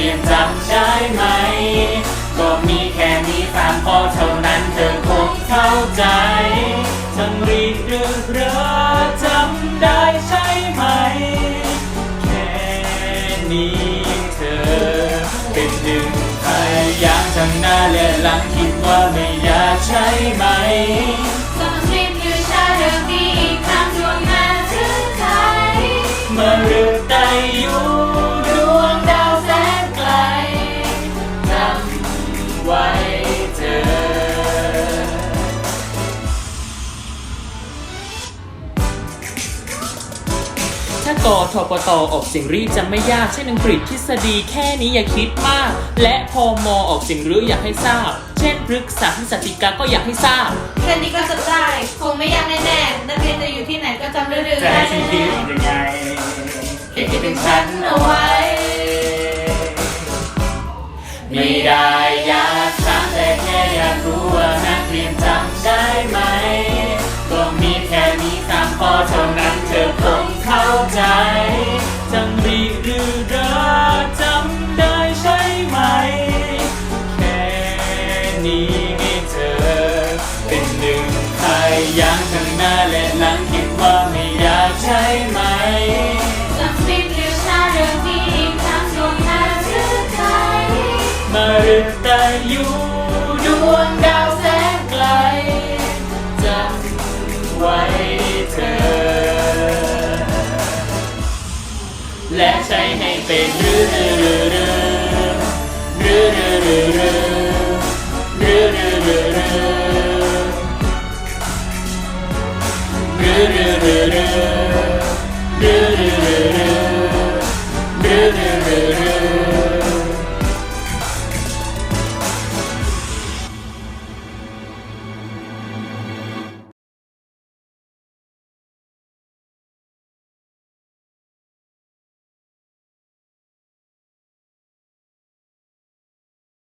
รียนจำได้ไหม ก็มีแค่นี้สามข้อเท่านั้นเธอคงเข้าใจช่างรีบหรือเรอจำได้ใช่ไหม แค่นี้เธอ เป็นหนึ่งพยางทั้งหน้าและหลังคิดว่าไม่อยากใช่ไหม กอทปตออกเสียงรีจะไม่ยากเช่นอังกฤษทฤษฎีแค่นี้อย่าคิดมาก และพอมอออกเสียงรืออยากให้ทราบ เช่นพฤกษาพิสติกาก็อยากให้ทราบแค่นี้ก็จำได้ คงไม่ยากแน่ๆนักเรียนจะอยู่ที่ไหนก็จำเรื่องจะได้ให้ฉันคิแน่ดยังไงแค่คิดถึงฉันๆเอาเอาไว้ไว้ ไม่ได้อยากถามแต่แค่อยากรู้ว่านักเรียน ยางข้างหน้าและหลังคิดว่าไม่อยากใช่ไหมต้องรีบยืนชาเรื่องนี้อีกครั้งดวงหน้าถึงใจมารึกตาอยู่ดวงดาวแสนไกลจำไว้เธอ และใช้ให้เป็นรือรือรื Guru